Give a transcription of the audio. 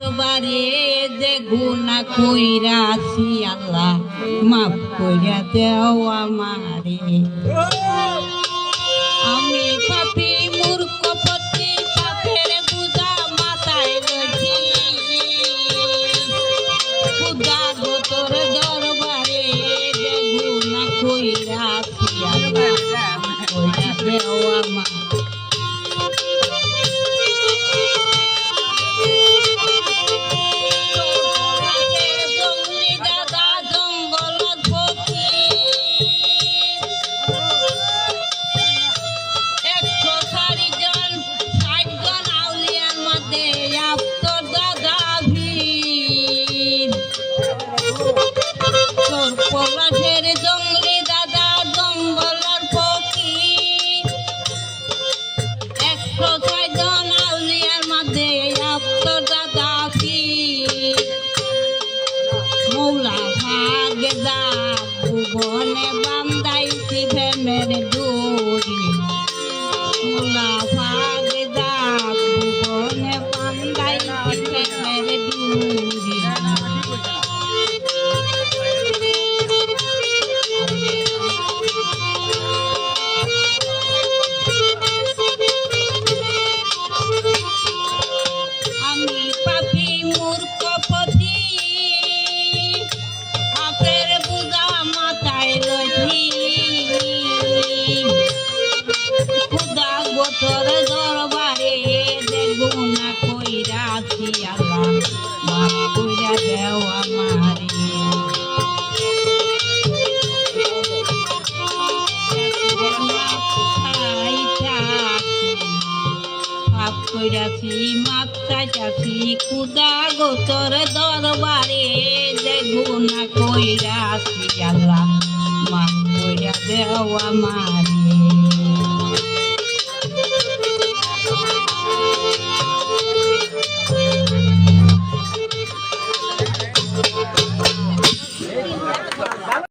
বারে যে গুনা কইরাছি আল্লাহ, মাফ কইরা দেও আমারে। আমি পাপি মূর্খ পতি, পাপের বুঝা মাথায় রয়েছি। খুদা গো তোর দরবারে যে গুনা কইরাছি আল্লাহ কইরা দেও আমারে। পলাশের জঙ্গলি দাদা জঙ্গলের ফকির। একশো ছয় জন আউলিয়ার মধ্যে দাদা ভিড় মৌলা ভাগদা ভুবনে বান্দাইছি দূরি মৌলা ভাগদা কইরাছি মাপ চাইতাছি খুদা দরবারে যে গুণা কইরাছি আল্লাহ। কইরা দেও আমারে।